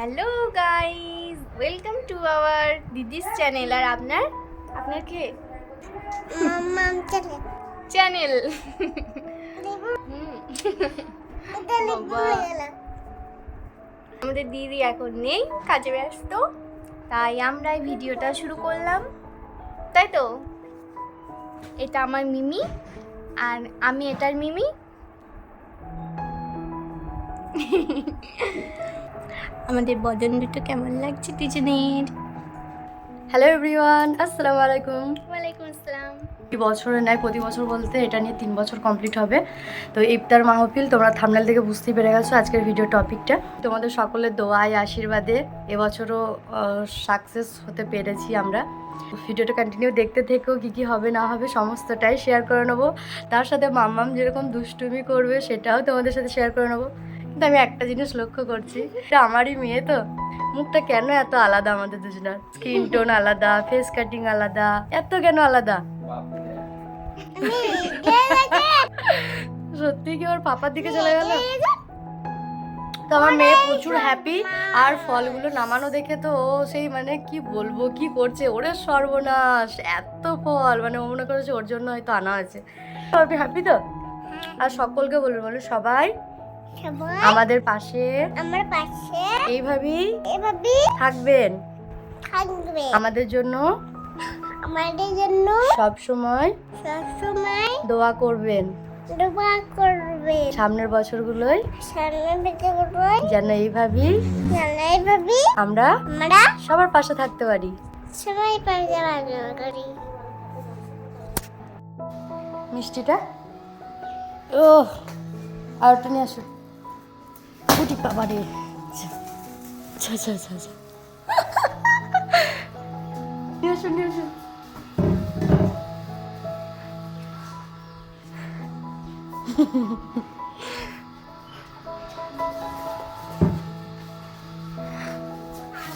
Hello guys welcome to our দিদিস channel. আর আপনার? আপনার কে? চ্যানেল। আমাদের দিদি এখন নেই কাজে ব্যস্ত। তাই আমরা এই ভিডিওটা শুরু করলাম। তাই তো? এটা আমার মিমি আর আমি এটার মিমি। আমাদের বদন দুটো কেমন লাগছে দুজনের? হ্যালো এভরিওয়ান আসসালামু আলাইকুম। ওয়ালাইকুম আসসালাম। এই বছরে নেয় প্রতি বছর বলতে এটা নিয়ে তিন বছর কমপ্লিট হবে। তো ইফতার মাহফিল তোমরা থামনাল থেকে বুঝতেই পেরে গেছো আজকের ভিডিও টপিকটা তোমাদের সকলের দোয়ায় আশীর্বাদে এবছরও সাকসেস হতে পেরেছি আমরা। ভিডিওটা কন্টিনিউ দেখতে থেকেও কী কী হবে না হবে সমস্তটাই শেয়ার করে নেব। তার সাথে মাম্মাম যেরকম দুষ্টুমি করবে সেটাও তোমাদের সাথে শেয়ার করে নেব। কিন্তু আমি একটা জিনিস লক্ষ্য করছি, এটা আমারই মেয়ে তো। মুখটা কেন এত আলাদা আমাদের দুজনের? স্কিন টোন আলাদা ফেস কাটিং আলাদা, এত কেন আলাদা? সত্যি কি ওর পাপার দিকে চলে গেল? তো আমার মেয়ে প্রচুর হ্যাপি আর ফলগুলো নামানো দেখে তো ও সেই মানে কি বলব, কি করছে? ওরে সর্বনাশ, এত ফল। মানে ও মনে করেছে ওর জন্য হয়তো আনা আছে আপনি হ্যাপি তো? আর সকলকে বলুন সবাই সবাই আমাদের পাশে আমার পাশে এইভাবেই এভাবে থাকবেন। থাকবে। আমাদের জন্য আমাদের জন্য সব সময় সবসময় দোয়া করবেন। দোয়া করবে সামনের বছরগুলোই সামনে বেঁচে করবে যেন এইভাবেই জানা এইভাবে আমরা আমরা সবার পাশে থাকতে পারি। সবাই পাশে লাগবে করি মিষ্টিটা? ও আর নিয়ে আসো। উঠি বাবা আচ্ছা আচ্ছা আচ্ছা আচ্ছা নিয়ে আসো নিয়ে আসো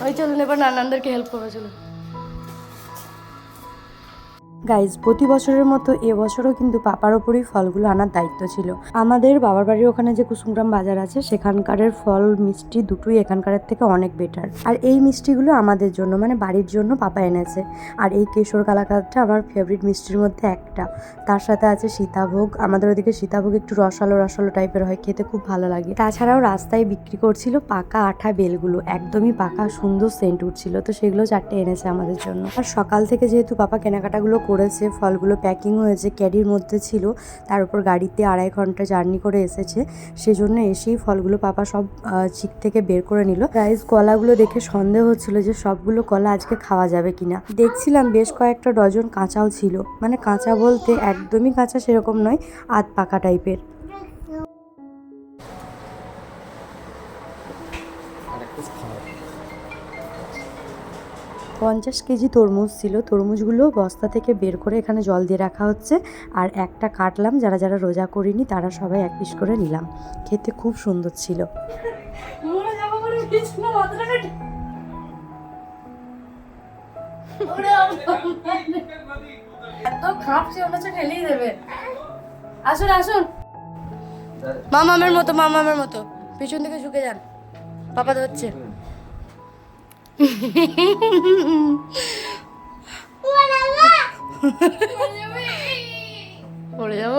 ওই চলুন, এবার নানানদেরকে হেল্প করবে চলুন। গাইজ প্রতি বছরের মতো এবছরও কিন্তু পাপার ওপরই ফলগুলো আনার দায়িত্ব ছিল। আমাদের বাবার বাড়ির ওখানে যে কুসুমগ্রাম বাজার আছে, সেখানকারের ফল, মিষ্টি দুটোই এখানকারের থেকে অনেক বেটার আর এই মিষ্টিগুলো আমাদের জন্য মানে বাড়ির জন্য পাপা এনেছে। আর এই কেশর কালাকাতটা আমার ফেভারিট মিষ্টির মধ্যে একটা। তার সাথে আছে সীতাভোগ। আমাদের ওদিকে সীতাভোগ একটু রসালো রসালো টাইপের হয়, খেতে খুব ভালো লাগে। তাছাড়াও রাস্তায় বিক্রি করছিল পাকা আঠা বেলগুলো। একদমই পাকা, সুন্দর সেন্ট উঠছিল। তো সেগুলো চারটে এনেছে আমাদের জন্য। আর সকাল থেকে যেহেতু পাপা কেনাকাটাগুলো করেছে, ফলগুলো প্যাকিং হয়েছে ক্যারির মধ্যে ছিল, তার উপর গাড়িতে আড়াই ঘণ্টা জার্নি করে এসেছে, সেজন্য এসেই ফলগুলো পাপা সব চিক থেকে বের করে নিল। রাইস কলাগুলো দেখে সন্দেহ হচ্ছিল যে সবগুলো কলা আজকে খাওয়া যাবে কিনা। দেখছিলাম বেশ কয়েকটা ডজন কাঁচাও ছিল মানে কাঁচা বলতে একদমই কাঁচা সেরকম নয়, আধ পাকা টাইপের পঞ্চাশ কেজি তরমুজ ছিল। তরমুজগুলো বস্তা থেকে বের করে এখানে জল দিয়ে রাখা হচ্ছে। আর একটা কাটলাম, যারা যারা রোজা করিনি তারা সবাই এক পিস করে নিলাম। খেতে খুব সুন্দর ছিল। আসুন আসুন। মামামের মতো মামামের মতো। পিছন থেকে ঝুঁকে যান। পাপা ধরছে। পড়ে যাব?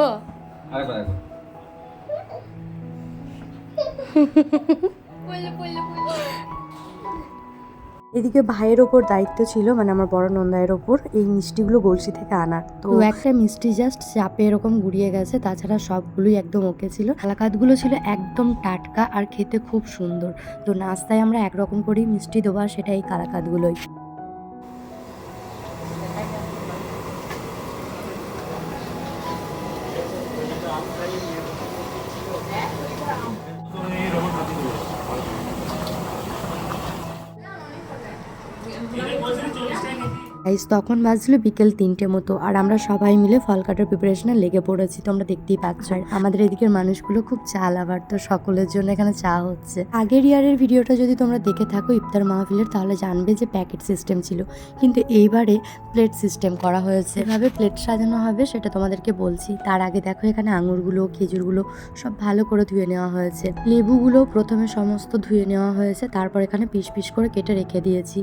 আরেকবার আরেকবার। এদিকে ভাইয়ের ওপর দায়িত্ব ছিল মানে আমার বড় নন্দায়ের ওপর, এই মিষ্টিগুলো গলসি থেকে আনার। তো একটা মিষ্টি জাস্ট চাপে এরকম গুড়িয়ে গেছে, তাছাড়া সবগুলোই একদম ওকে ছিল। কালাকাতগুলো ছিল একদম টাটকা আর খেতে খুব সুন্দর। তো নাস্তায় আমরা একরকম করেই মিষ্টি দেবো সেটা এই কালাকাতগুলোই। গাইস তখন বাজলো বিকেল তিনটে মতো, আর আমরা সবাই মিলে ফল কাটার প্রিপারেশনে লেগে পড়েছি, তোমরা দেখতেই পাচ্ছ। আর আমাদের এদিকের মানুষগুলো খুব চা আবার তো সকলের জন্য এখানে চা হচ্ছে। আগের ইয়ারের ভিডিওটা যদি তোমরা দেখে থাকো ইফতার মাহফিলের, তাহলে জানবে যে প্যাকেট সিস্টেম ছিল। কিন্তু এইবারে প্লেট সিস্টেম করা হয়েছে। এভাবে প্লেট সাজানো হবে সেটা তোমাদেরকে বলছি। তার আগে দেখো এখানে আঙুরগুলো, খেজুরগুলো সব ভালো করে ধুয়ে নেওয়া হয়েছে। লেবুগুলো প্রথমে সমস্ত ধুয়ে নেওয়া হয়েছে, তারপর এখানে পিস পিস করে কেটে রেখে দিয়েছি।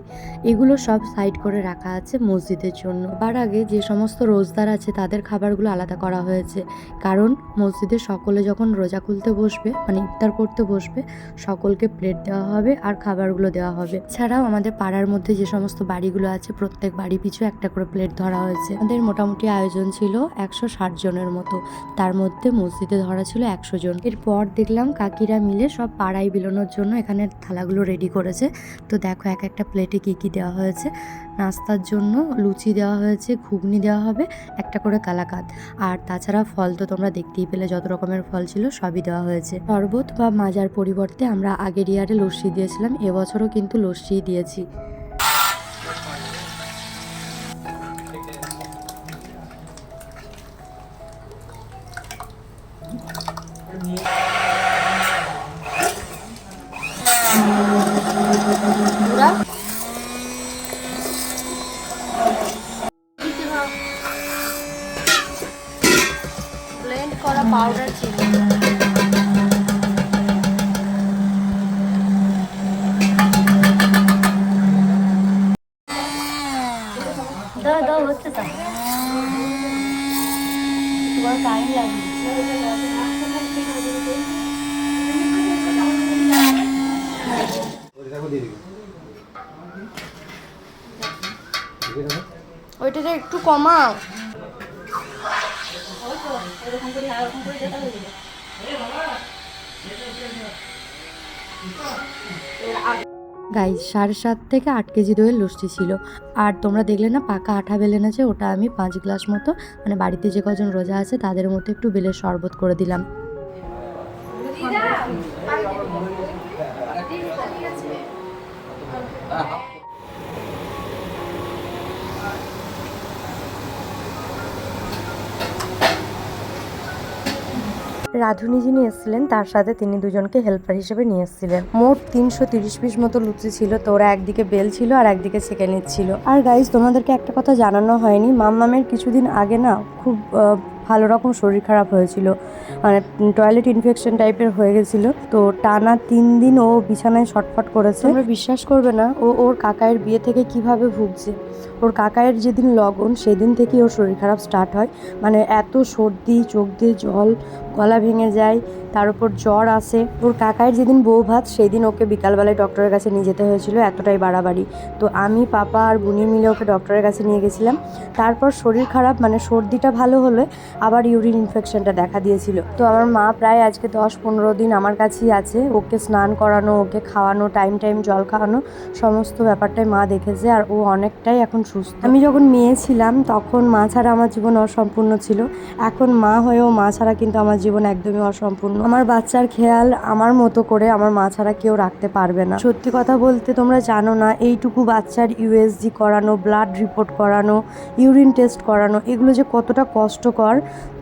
এগুলো সব সাইড করে রাখা আছে মসজিদের জন্য। তার আগে যে সমস্ত রোজদার আছে, তাদের খাবারগুলো আলাদা করা হয়েছে। কারণ মসজিদে সকলে যখন রোজা খুলতে বসবে মানে ইফতার করতে বসবে, সকলকে প্লেট দেওয়া হবে আর খাবারগুলো দেওয়া হবে। ছাড়াও আমাদের পাড়ার মধ্যে যে সমস্ত বাড়িগুলো আছে, প্রত্যেক বাড়ি পিছু একটা করে প্লেট ধরা হয়েছে। আমাদের মোটামুটি আয়োজন ছিল একশো ষাট জনের মতো। তার মধ্যে মসজিদে ধরা ছিল একশো জন। এরপর দেখলাম কাকিরা মিলে সব পাড়ায় বিলোনোর জন্য এখানে থালাগুলো রেডি করেছে। তো দেখো এক একটা প্লেটে কি কি দেওয়া হয়েছে। নাস্তার জন্য লুচি দেওয়া হয়েছে, ঘুগনি দেওয়া হবে, একটা করে কালাকাত আর তাছাড়া ফল তো তোমরা দেখতেই পেলে, যত রকমের ফল ছিল সবই দেওয়া হয়েছে। শরবত বা মাজার পরিবর্তে আমরা আগের ইয়ারে লস্যি দিয়েছিলাম, এবছরও কিন্তু লস্যিই দিয়েছি। দাও দাও হচ্ছে তো টাইম লাগবে ওইটাতে একটু কমাও। গাইজ সাড়ে সাত থেকে আট কেজি দইয়ের লস্যি ছিল। আর তোমরা দেখলে না, পাকা আঠা বেলে আছে ওটা আমি পাঁচ গ্লাস মতো মানে বাড়িতে যে কজন রোজা আছে, তাদের মতো একটু বেলের শরবত করে দিলাম। রাধুনি যিনি এসেছিলেন, তার সাথে তিনি দুজনকে হেল্পার হিসেবে নিয়ে এসেছিলেন। মোট তিনশো তিরিশ পিস মতো লুচি ছিল। তো ওরা একদিকে বেল ছিল আর একদিকে সেকে নিচ্ছিল। আর গাইজ তোমাদেরকে একটা কথা জানানো হয়নি। মাম্মামের কিছুদিন আগে না খুব ভালো রকম শরীর খারাপ হয়েছিল। মানে টয়লেট ইনফেকশন টাইপের হয়ে গেছিল। তো টানা তিন দিন ও বিছানায় শটফট করেছে। তোমরা বিশ্বাস করবে না, ও ওর কাকায়ের বিয়ে থেকে কীভাবে ভুগছে? ওর কাকায়ের যেদিন লগন, সেদিন থেকেই ওর শরীর খারাপ স্টার্ট হয়। মানে এত সর্দি, চোখ দিয়ে জল, গলা ভেঙে যায় তার উপর জ্বর আসে ওর কাকায়ের যেদিন বউ ভাত সেই দিন ওকে বিকালবেলায় ডক্টরের কাছে নিয়ে যেতে হয়েছিল, এতটাই বাড়াবাড়ি। তো আমি, পাপা আর বুনি মিলে ওকে ডক্টরের কাছে নিয়ে গেছিলাম। তারপর শরীর খারাপ মানে সর্দিটা ভালো হলে আবার ইউরিন ইনফেকশনটা দেখা দিয়েছিল। তো আমার মা প্রায় আজকে দশ পনেরো দিন আমার কাছেই আছে। ওকে স্নান করানো, ওকে খাওয়ানো টাইম টাইম জল খাওয়ানো, সমস্ত ব্যাপারটাই মা দেখেছে আর ও অনেকটাই এখন সুস্থ। আমি যখন মেয়ে ছিলাম, তখন মা ছাড়া আমার জীবন অসম্পূর্ণ ছিল। এখন মা হয়েও মা ছাড়া কিন্তু আমার জীবন একদমই অসম্পূর্ণ আমার বাচ্চার খেয়াল আমার মতো করে আমার মা ছাড়া কেউ রাখতে পারবে না। সত্যি কথা বলতে তোমরা জানো না, এইটুকু বাচ্চার ইউএসজি করানো ব্লাড রিপোর্ট করানো ইউরিন টেস্ট করানো, এগুলো যে কতটা কষ্টকর।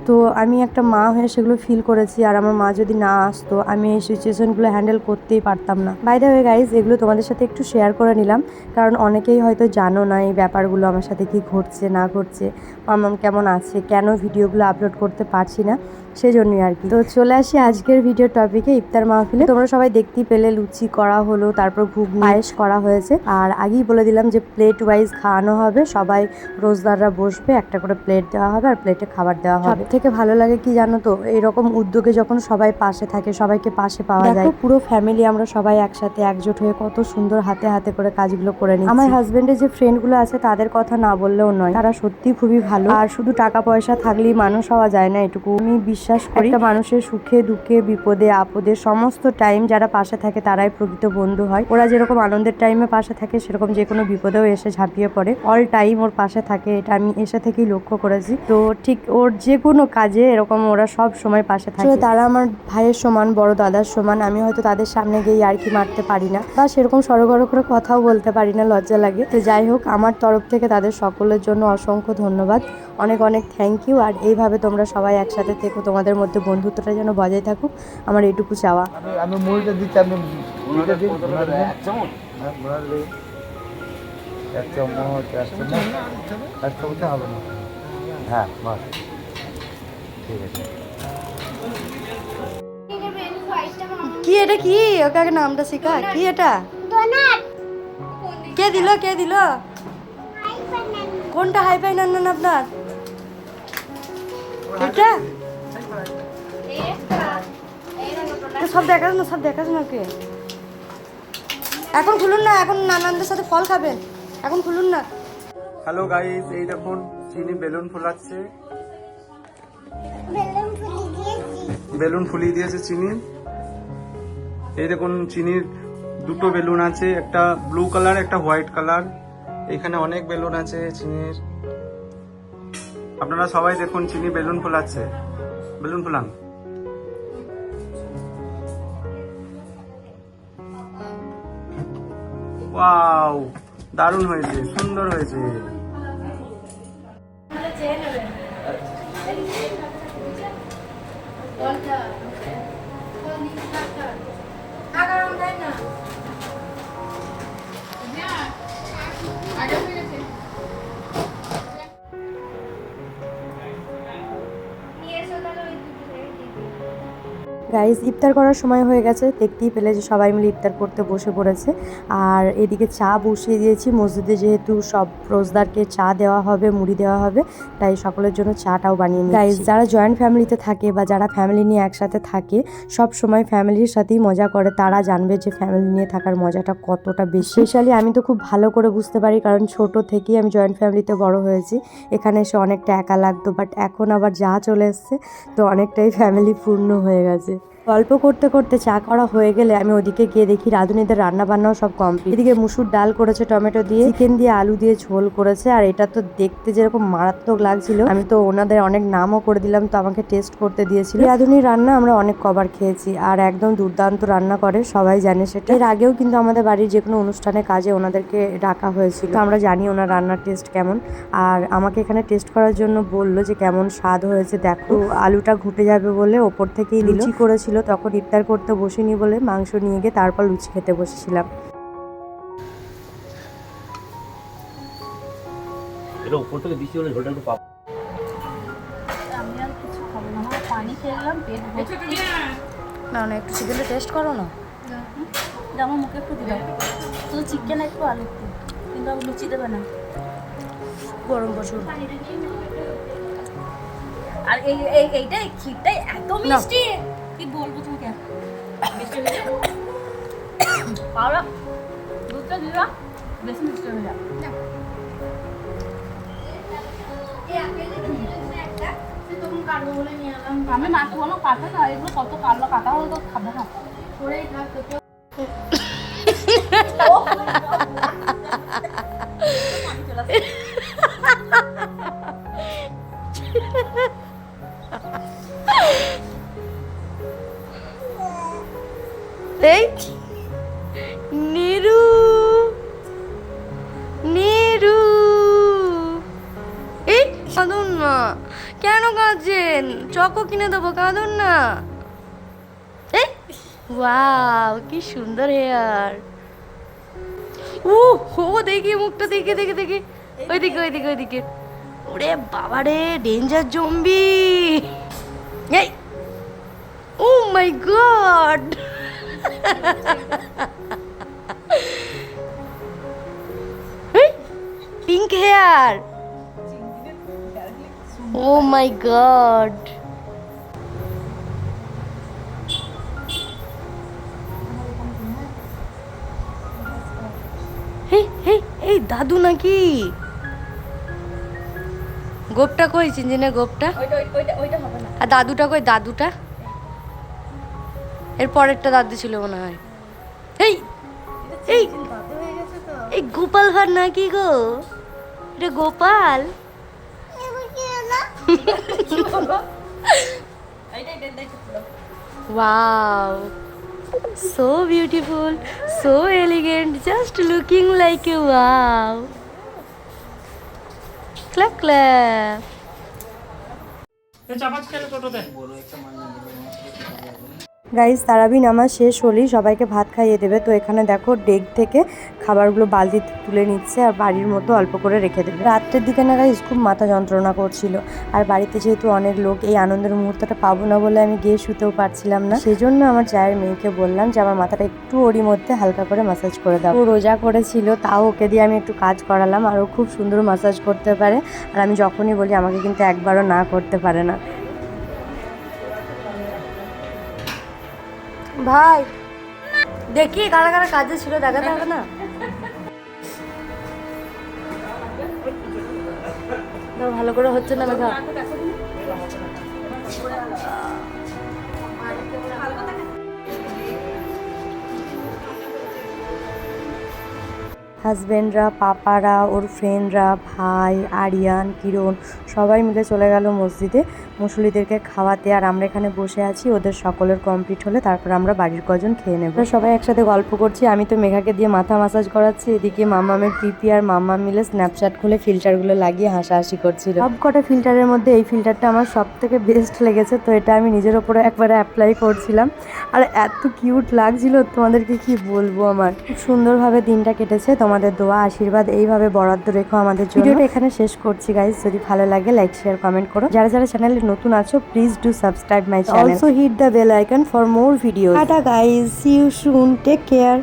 তো আমি একটা মা হয়ে সেগুলো ফিল করেছি আর আমার মা যদি না আসতো, আমি এই সিচুয়েশনগুলো হ্যান্ডেল করতেই পারতাম না। বাই দ্য ওয়ে গাইজ এগুলো তোমাদের সাথে একটু শেয়ার করে নিলাম, কারণ অনেকেই হয়তো জানো না এই ব্যাপারগুলো আমার সাথে কি ঘটছে, না ঘটছে মামাম কেমন আছে, কেন ভিডিওগুলো আপলোড করতে পারছি না। সেজন্যই আর কি। তো চলে আসি আজকের ভিডিও টপিকে ইফতার মাহফিলে। তোমরা সবাই দেখতেই পেলে লুচি করা হলো তারপর ঘুগনি পায়েস করা হয়েছে। আর আগেই বলে দিলাম যে প্লেট ওয়াইজ খাওয়ানো হবে। সবাই রোজদাররা বসবে একটা করে প্লেট দেওয়া হবে আর প্লেটে খাবার দেওয়া হবে। থেকে ভালো লাগে কি জানো তো? এরকম উদ্যোগে যখন সবাই পাশে থাকে সবাইকে পাশে পাওয়া যায়। পুরো ফ্যামিলি আমরা সবাই একসাথে একজোট হয়ে কত সুন্দর হাতে হাতে করে কাজগুলো করে নিই আমার হাজবেন্ডের যে ফ্রেন্ডগুলো আছে তাদের কথা না বললেও নয়। তারা সত্যি খুবই ভালো। আর শুধু টাকা পয়সা থাকলেই মানুষ হওয়া যায় না এটুকু। আমি বিশ্বাস বিশ্বাস করি। একটা মানুষের সুখে দুঃখে বিপদে আপদে সমস্ত টাইম যারা পাশে থাকে তারাই প্রকৃত বন্ধু হয়। ওরা যেরকম আনন্দের টাইমে পাশে থাকে সেরকম যে কোনো বিপদেও এসে ঝাঁপিয়ে পড়ে। অল টাইম ওর পাশে থাকে এটা আমি এসে থেকেই লক্ষ্য করেছি। তো ঠিক ওর যে কোনো কাজে এরকম ওরা সব সময় পাশে থাকে। তারা আমার ভাইয়ের সমান বড় দাদার সমান। আমি হয়তো তাদের সামনে গিয়ে আর কি মারতে পারি না বা সেরকম সরগর করে কথাও বলতে পারি না লজ্জা লাগে। তো যাই হোক আমার তরফ থেকে তাদের সকলের জন্য অসংখ্য ধন্যবাদ। অনেক অনেক থ্যাংক ইউ আর এইভাবে তোমরা সবাই একসাথে থেকো। তোমাদের মধ্যে বন্ধুত্বটা যেন বজায় থাকুক আমার এইটুকু চাওয়া। আমি আমি মুড়িটা দিচ্ছি আপনি। হ্যাঁ। এক চামচ এক চামচ। এক চামচে হবে না? হ্যাঁ বাস। ঠিক আছে। কি এটা কি? ওকে আগে নামটা শেখা। কি এটা? কে দিল কে দিল? কোনটা হাই ফাই নান আপনার এটা সব দেখাস না সব দেখাস না কে এখন খুলুন না এখন নানানদের সাথে ফল খাবেন। এখন খুলুন না। হ্যালো গাইস এই দেখুন চিনি বেলুন ফোলাচ্ছে। বেলুন বেলুন ফুলিয়ে দিয়েছে চিনি। এই দেখুন চিনির দুটো বেলুন আছে একটা ব্লু কালার একটা হোয়াইট কালার এখানে অনেক বেলুন আছে চিনির। আপনারা সবাই দেখুন চিনি বেলুন ফোলাচ্ছে। বেলুন ফোলান। ওয়াও দারুণ হয়েছে সুন্দর হয়েছে। গাইজ ইফতার করার সময় হয়ে গেছে, দেখতেই পেলে যে সবাই মিলে ইফতার করতে বসে পড়েছে। আর এদিকে চা বসিয়ে দিয়েছি, মসজিদে যেহেতু সব রোজদারকে চা দেওয়া হবে, মুড়ি দেওয়া হবে, তাই সকলের জন্য চাটাও বানিয়ে নিই গাইজ যারা জয়েন্ট ফ্যামিলিতে থাকে বা যারা ফ্যামিলি নিয়ে একসাথে থাকে, সব সময় ফ্যামিলির সাথেই মজা করে, তারা জানবে যে ফ্যামিলি নিয়ে থাকার মজাটা কতটা বেশি। স্পেশালি আমি তো খুব ভালো করে বুঝতে পারি, কারণ ছোট থেকেই আমি জয়েন্ট ফ্যামিলিতে বড় হয়েছি। এখানে এসে অনেকটা একা লাগতো বাট এখন আবার যা চলে এসছে, তো অনেকটাই ফ্যামিলি পূর্ণ হয়ে গেছে। গল্প করতে করতে চা করা হয়ে গেলে আমি ওদিকে গিয়ে দেখি রাঁধুনিদের রান্না বান্নাও সব কমপ্লিট এদিকে মুসুর ডাল করেছে, টমেটো দিয়ে। চিকেন দিয়ে আলু দিয়ে ঝোল করেছে, আর এটা তো দেখতে যেরকম মারাত্মক লাগছিল। আমি তো ওনাদের অনেক নামও করে দিলাম, তো আমাকে টেস্ট করতে দিয়েছিল। রাঁধুনির রান্না আমরা অনেক কবার খেয়েছি, আর একদম দুর্দান্ত রান্না করে, সবাই জানে সেটা। এর আগেও কিন্তু আমাদের বাড়ির যে কোনো অনুষ্ঠানে কাজে ওনাদেরকে ডাকা হয়েছিল। আমরা জানি ওনার রান্নার টেস্ট কেমন, আর আমাকে এখানে টেস্ট করার জন্য বলল যে কেমন স্বাদ হয়েছে, দেখো। আলুটা ঘুটে যাবে বলে ওপর থেকেই লুচি করেছিল তখন ইফতার করতে বসিনি বলে মাংস নিয়ে গিয়ে তারপর লুচি খেতে বসেছিলাম। এটা উপর থেকে বৃষ্টি হলে ঝোলটা একটু পাবো আমি আর না আমার পানি খেলাম পেট ভর্তি না না একটু চিকেনটা টেস্ট করো না। আমার মুখে একটু দিলাম শুধু চিকেন একটু আলু একটু কিন্তু আমি লুচি দেবে না। গরম প্রচুর। আর এই এই এইটাই ক্ষীরটাই এত মিষ্টি। কি বলব তোমাকে? পাওয়া দুধটা দিলা বেশি মিষ্টি হয়ে যায় আমি মাকে বলো কাটে না এগুলো কত কাটলো কাটা হলে তো খাবে না। এই, নিরু নিরু। এই, কাঁদুন না। কেন কাঁদছেন? চকো কিনে দেবো, কাঁদুন না। এই, ওয়াও, কি সুন্দর হেয়ার। ও হো দেখি মুখটা, দেখে দেখে দেখে। ওইদিকে ওইদিকে ওইদিকে। ওরে বাবারে ডেঞ্জার জম্বি। এই, ও my God. Pink hair oh my God এই দাদু নাকি? গোপটা কই চিনচিনে গোপটা? আর দাদুটা কই দাদুটা? এরপর একটা দাদি ছিল মনে হয়। এই এই এই গোপাল ভার না কি গো? এটা Gopal? Wow so beautiful so elegant just looking like a wow ক্ল ক্ল গাইজ তারাবি নামাজ শেষ হলেই সবাইকে ভাত খাইয়ে দেবে। তো এখানে দেখো ডেক থেকে খাবারগুলো বালতি তুলে নিচ্ছে আর বাড়ির মতো অল্প করে রেখে দেবে। রাত্রের দিকে না গাইজ খুব মাথা যন্ত্রণা করছিল। আর বাড়িতে যেহেতু অনেক লোক, এই আনন্দের মুহূর্তটা পাবো না বলে আমি গিয়ে শুতেও পারছিলাম না। সেই জন্য আমার চায়ের মেয়েকে বললাম যে, আমার মাথাটা একটু ওরই মধ্যে হালকা করে মাসাজ করে দাও। রোজা করেছিল, তাও ওকে দিয়ে আমি একটু কাজ করালাম। আর ও খুব সুন্দর মাসাজ করতে পারে। আর আমি যখনই বলি, আমাকে কিন্তু একবারও না করতে পারে না। ভাই দেখি কারা কারা কাজে ছিল দেখা যাবে না। ভালো করে হচ্ছে না দেখা। হাজবেন্ডরা, পাপারা, ওর ফ্রেন্ডরা ভাই, আরিয়ান, কিরণ, সবাই মিলে চলে গেল মসজিদে মুসলিদেরকে খাওয়াতে। আর আমরা এখানে বসে আছি, ওদের সকলের কমপ্লিট হলে তারপর আমরা বাড়ির কজন খেয়ে নেব। সবাই একসাথে গল্প করছি, আমি তো মেঘাকে দিয়ে মাথা মাসাজ করাচ্ছি, এদিকে মামামের পিপি আর মামা মিলে স্ন্যাপচ্যাট খুলে ফিল্টারগুলো লাগিয়ে হাসাহাসি করছিল। সব কটা ফিল্টারের মধ্যে এই ফিল্টারটা আমার সব থেকে বেস্ট লেগেছে, তো এটা আমি নিজের ওপরে একবারে অ্যাপ্লাই করছিলাম। আর এত কিউট লাগছিল, তোমাদেরকে কি বলব আমার? খুব সুন্দরভাবে দিনটা কেটেছে তোমাদের দোয়া আশীর্বাদ এইভাবে বরাদ্দ রেখো আমাদের জন্য। ভিডিওটা এখানে শেষ করছি গাইজ যদি ভালো লাগে লাইক শেয়ার কমেন্ট করো। যারা যারা চ্যানেলে নতুন আছো please do subscribe my channel also hit the bell icon for more video tata guys see you soon take care